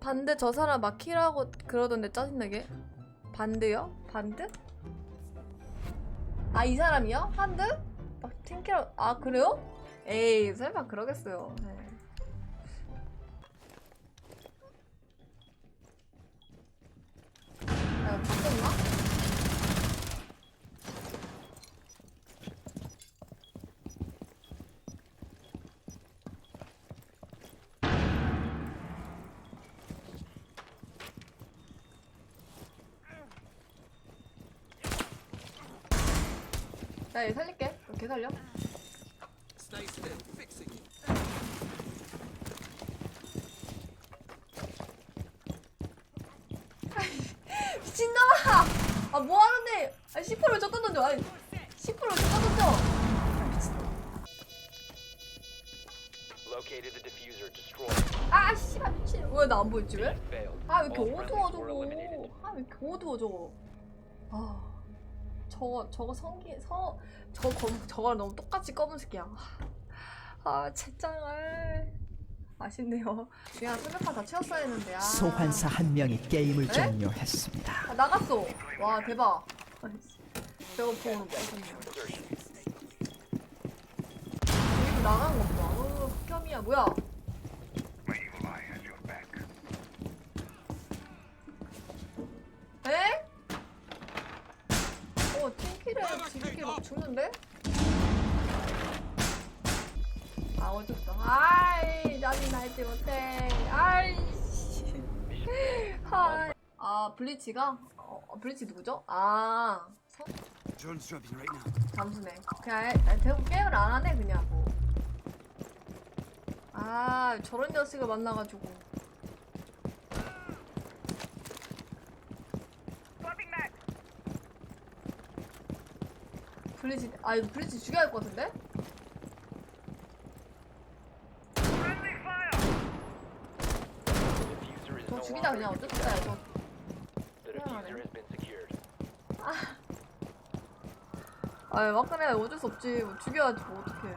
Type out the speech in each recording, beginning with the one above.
반드 저 사람 마키라고 그러던데 짜증나게. 반드요? 반드? 아 이 사람이요? 반드? 막 팅키라 아 그래요? 에이 설마 그러겠어요. 네. 야 바뀌었 나? 야얘 살릴게. 걔 살려. 미친놈아! 아 뭐하는데? 아 10%를 줬다 던져. 아니 10%를 줬다 던져. Located the diffuser. Destroy. it. 아 씨발 미친. 왜나 안 보였지 왜? Failed. 아 왜 이렇게 어두워. 저거. 아왜 이렇게 어두워 저거. 아 저거 저거 성기 서 저거 검 저거랑 너무 똑같이 검은색이야. 아 채짱을 아쉽네요. 그냥 소매판 다 채웠어야 했는데. 아. 소환사 한 명이 게임을 에? 종료했습니다. 아, 나갔어. 와 대박. 저거 보는 거있 막 죽는데? 아, 어졌어. 아이, 나는 날지 못해. 아이씨. 하이. 아, 블리치가? 어, 어, 블리치 누구죠? 아, 서? 잠수네. 그냥 애- 아, 대부분 게임을 안 하네, 그냥 뭐. 아, 저런 녀석을 만나가지고. 블리치, 아, 이거 블리치 죽여야 할 것 같은데? 저 longer 그냥 어쩔 수 없다, 저. The diffuser has been secured. 아, 막간에 어쩔 수 없지. 뭐 죽여야지, 뭐, 어떡해.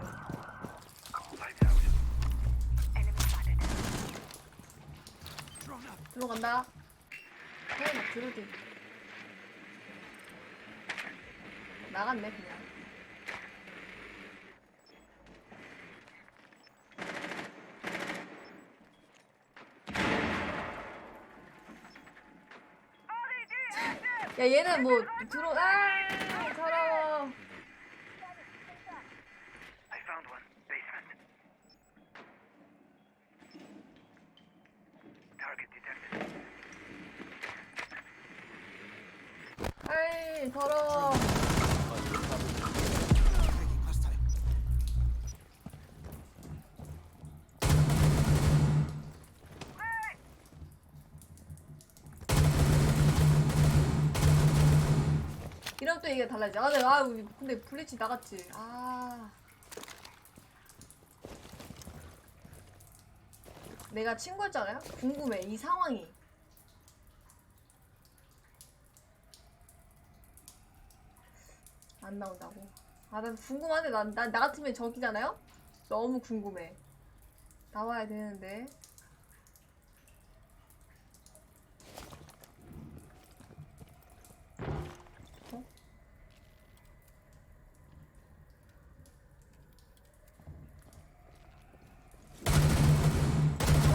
들어간다. 그냥 막 들어지. 나갔네, 그냥. 야, 얘는 뭐, 들어, 아, 더러워. 아이, 더러워. 이러면 또 이게 달라지. 아, 근데, 아, 근데 블리치 나갔지. 아. 내가 친구였잖아요? 궁금해, 이 상황이. 안 나온다고. 아, 난 궁금한데, 난, 난, 나 같으면 저기잖아요? 너무 궁금해. 나와야 되는데.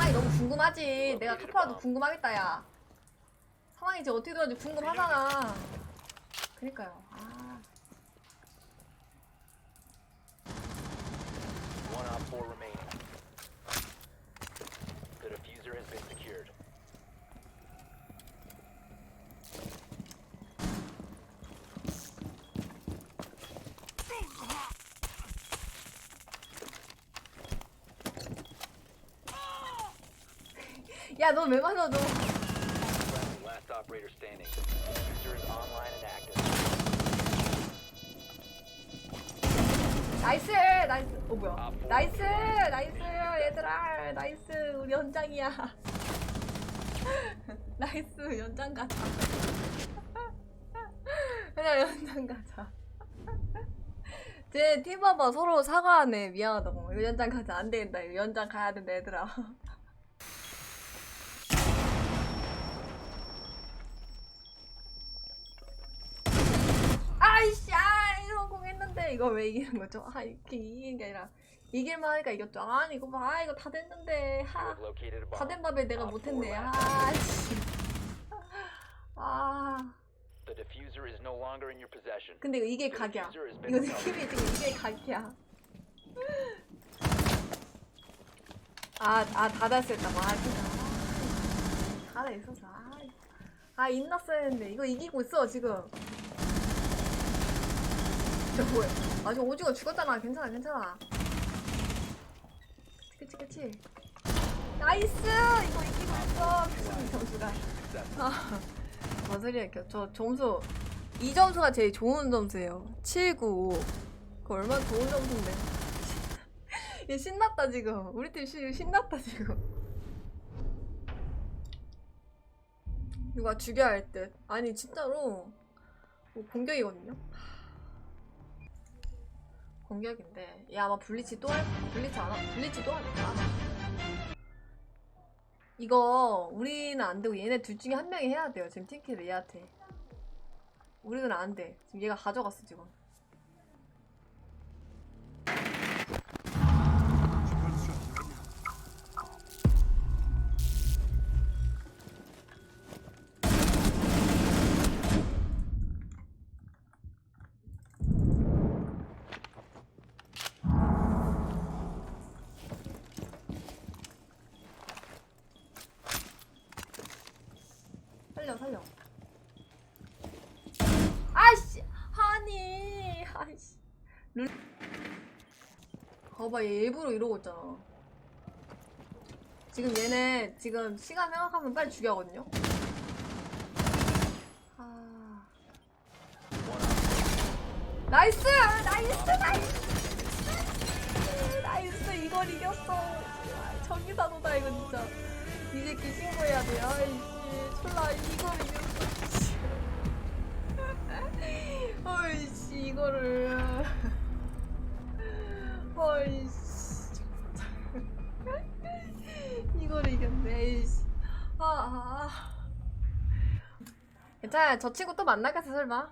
상황이 너무 궁금하지. 내가 카파라도 궁금하겠다, 야. 상황이 이제 어떻게 들어갈지 궁금하잖아. 그니까요. 아. One op four remaining. The diffuser has been secured. 야, 너 왜 맞아줘? Friendly, last operator standing. The diffuser is online and active. 나이스! 나이스! 어, 뭐야. 나이스! 나이스! 얘들아! 나이스! 우리 연장이야. 나이스! 연장 가자. 그냥 연장 가자. 제 팀 봐봐 서로 사과하네 미안하다고 이거 연장 가자 안 되겠다 이거 연장 가야 된다 얘들아 아이씨 아 성공했는데 이거 왜 이기는 거죠? 아 이렇게 이기는 게 아니라 이길만 하니까 이겼죠. 아니 이거 봐 이거 다 됐는데 You 하. have located a bomb. 다된 밥에 내가 못했네. 아 씨. 아. 근데 이게 각이야. 이거. 느낌이 지금 이게 각이야. 아아 닫았었다고. 아 진짜. 아, 닫아 있었어. 아, 아 인났어야 했는데 이거 이기고 있어 지금. 저 뭐야? 아직 오징어 죽었잖아. 괜찮아 괜찮아. 그치 그치. 나이스 이거 이기고 있어. 표정 점수가. 아? 이렇게. 저 점수 이 점수가 제일 좋은 점수예요. 795. 그 얼마나 좋은 점수인데. 얘 신났다 지금. 우리 팀 신, 신났다 지금. 누가 죽여야 할 듯. 아니 진짜로 뭐 공격이거든요. 공격인데 얘 아마 블리치 또 할, 블리치 안 하, 블리치 또 하겠다. 이거 우리는 안 되고 얘네 둘 중에 한 명이 해야 돼요. 지금 팀킬을 얘한테. 우리는 안 돼. 지금 얘가 가져갔어 지금. 살려 살려. 아이씨 하니 아이씨 룰. 봐봐 얘 일부러 이러고 있잖아. 지금 얘네 지금 시간 생각하면 빨리 죽여거든요. 아 나이스 나이스 나이스 나이스 이걸 이겼어. 아, 전기사도다 이거 진짜. 이 새끼 신고해야 돼. 아이씨 졸라 이걸 이겼어. 씨. 어이씨 이거를 어이 씨 이걸 이겼네. 에이씨 아, 아. 괜찮아 저 친구 또 만나겠어 설마